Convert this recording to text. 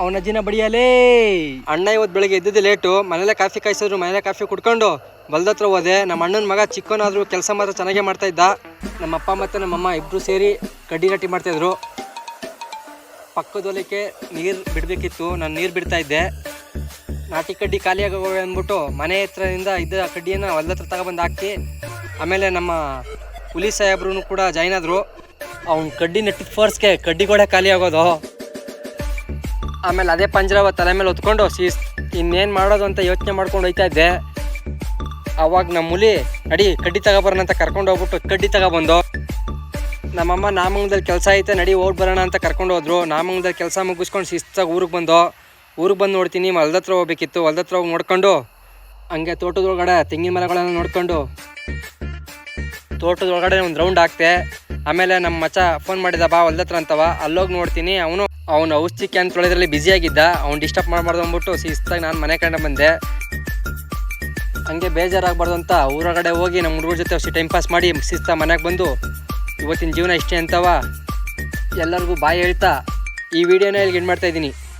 ಅವನ ಅಜ್ಜಿನ ಬಡಿಯಲೇ. ಅಣ್ಣ ಇವತ್ತು ಬೆಳಿಗ್ಗೆ ಎದ್ದಿದ್ದು ಲೇಟು, ಮನೇಲೆ ಕಾಫಿ ಕಾಯಿಸಿದ್ರು, ಮನೇಲೆ ಕಾಫಿ ಕುಡ್ಕೊಂಡು ಬಲ್ದತ್ರ ಹೋದೆ. ನಮ್ಮ ಅಣ್ಣನ ಮಗ ಚಿಕ್ಕನಾದರೂ ಕೆಲಸ ಮಾತ್ರ ಚೆನ್ನಾಗೇ ಮಾಡ್ತಾ ಇದ್ದ. ನಮ್ಮ ಅಪ್ಪ ಮತ್ತು ನಮ್ಮಮ್ಮ ಇಬ್ಬರು ಸೇರಿ ಕಡ್ಡಿ ಗಟ್ಟಿ ಮಾಡ್ತಾಯಿದ್ರು ಪಕ್ಕದೊಲಕ್ಕೆ ನೀರು ಬಿಡಬೇಕಿತ್ತು, ನಾನು ನೀರು ಬಿಡ್ತಾ ಇದ್ದೆ. ನಾಟಿ ಕಡ್ಡಿ ಖಾಲಿ ಆಗೋವೆ ಅಂದ್ಬಿಟ್ಟು ಮನೆ ಹತ್ರದಿಂದ ಇದ್ದ ಕಡ್ಡಿಯನ್ನು ಹೊಲದ ಹತ್ರ ತಗೊಬಂದು ಹಾಕಿ, ಆಮೇಲೆ ನಮ್ಮ ಹುಲಿ ಸಾಹೇಬ್ರು ಕೂಡ ಜಾಯ್ನ್ ಆದರು. ಅವ್ನ ಕಡ್ಡಿ ನೆಟ್ಟಿದ ಫೋರ್ಸ್ಗೆ ಕಡ್ಡಿ ಕೂಡ ಖಾಲಿ ಆಗೋದು. ಆಮೇಲೆ ಅದೇ ಪಂಜರವ ತಲೆ ಮೇಲೆ ಹೊತ್ಕೊಂಡು, ಸೀಸ್, ಇನ್ನೇನು ಮಾಡೋದು ಅಂತ ಯೋಚನೆ ಮಾಡ್ಕೊಂಡು ಹೋಯ್ತಾ ಇದ್ದೆ. ಅವಾಗ ನಮ್ಮ ಹುಲಿ ನಡಿ ಕಡ್ಡಿ ತಗೋಬರೋಣ ಅಂತ ಕರ್ಕೊಂಡು ಹೋಗ್ಬಿಟ್ಟು ಕಡ್ಡಿ ತಗೊಬಂದು. ನಮ್ಮಮ್ಮ ನಾಮಂಗದಲ್ಲಿ ಕೆಲಸ ಐತೆ, ನಡಿ ಓಡ್ ಬರೋಣ ಅಂತ ಕರ್ಕೊಂಡು ಹೋದ್ರು. ನಾಮಂಗದಲ್ಲಿ ಕೆಲಸ ಮುಗಿಸ್ಕೊಂಡು ಶಿಸ್ತಾಗಿ ಊರಿಗೆ ಬಂದು ಊರಿಗೆ ಬಂದು ನೋಡ್ತೀನಿ ಹೊಲ್ದ ಹತ್ರ ಹೋಗ್ಬೇಕಿತ್ತು. ಹೊಲ್ದ ಹತ್ರ ಹೋಗಿ ನೋಡ್ಕೊಂಡು, ಹಂಗೆ ತೋಟದೊಳಗಡೆ ತೆಂಗಿನ ಮರಗಳನ್ನು ನೋಡ್ಕೊಂಡು, ತೋಟದೊಳಗಡೆ ಒಂದು ರೌಂಡ್ ಹಾಕ್ತೆ. ಆಮೇಲೆ ನಮ್ಮ ಮಚ ಫೋನ್ ಮಾಡಿದ, ಬಾ ಹೊಲ್ದ ಹತ್ರ ಅಂತವ. ಅಲ್ಲೋಗಿ ನೋಡ್ತೀನಿ. ಅವನು ಅವನು ಔಷಧಿ ಕ್ಯಾನ್ ತೊಳೆದ್ರಲ್ಲಿ ಬ್ಯುಸಿಯಾಗಿದ್ದ, ಅವ್ನು ಡಿಸ್ಟರ್ಬ್ ಮಾಡಬಾರ್ದು ಅಂದ್ಬಿಟ್ಟು ಶಿಸ್ತಾಗಿ ನಾನು ಮನೆ ಕಂಡ ಬಂದೆ. ಹಂಗೆ ಬೇಜಾರಾಗಬಾರ್ದು ಅಂತ ಊರಗಡೆ ಹೋಗಿ ನಮ್ಮ ಹುಡುಗರ ಜೊತೆ ಅಷ್ಟು ಟೈಮ್ ಪಾಸ್ ಮಾಡಿ ಶಿಸ್ತಾ ಮನೆಗೆ ಬಂದು, ಇವತ್ತಿನ ಜೀವನ ಇಷ್ಟೇ ಅಂತವ ಎಲ್ಲರಿಗೂ ಬಾಯಿ ಹೇಳ್ತಾ ಈ ವಿಡಿಯೋನ ಇಲ್ಲಿಗೆ ಮಾಡ್ತಾ ಇದ್ದೀನಿ.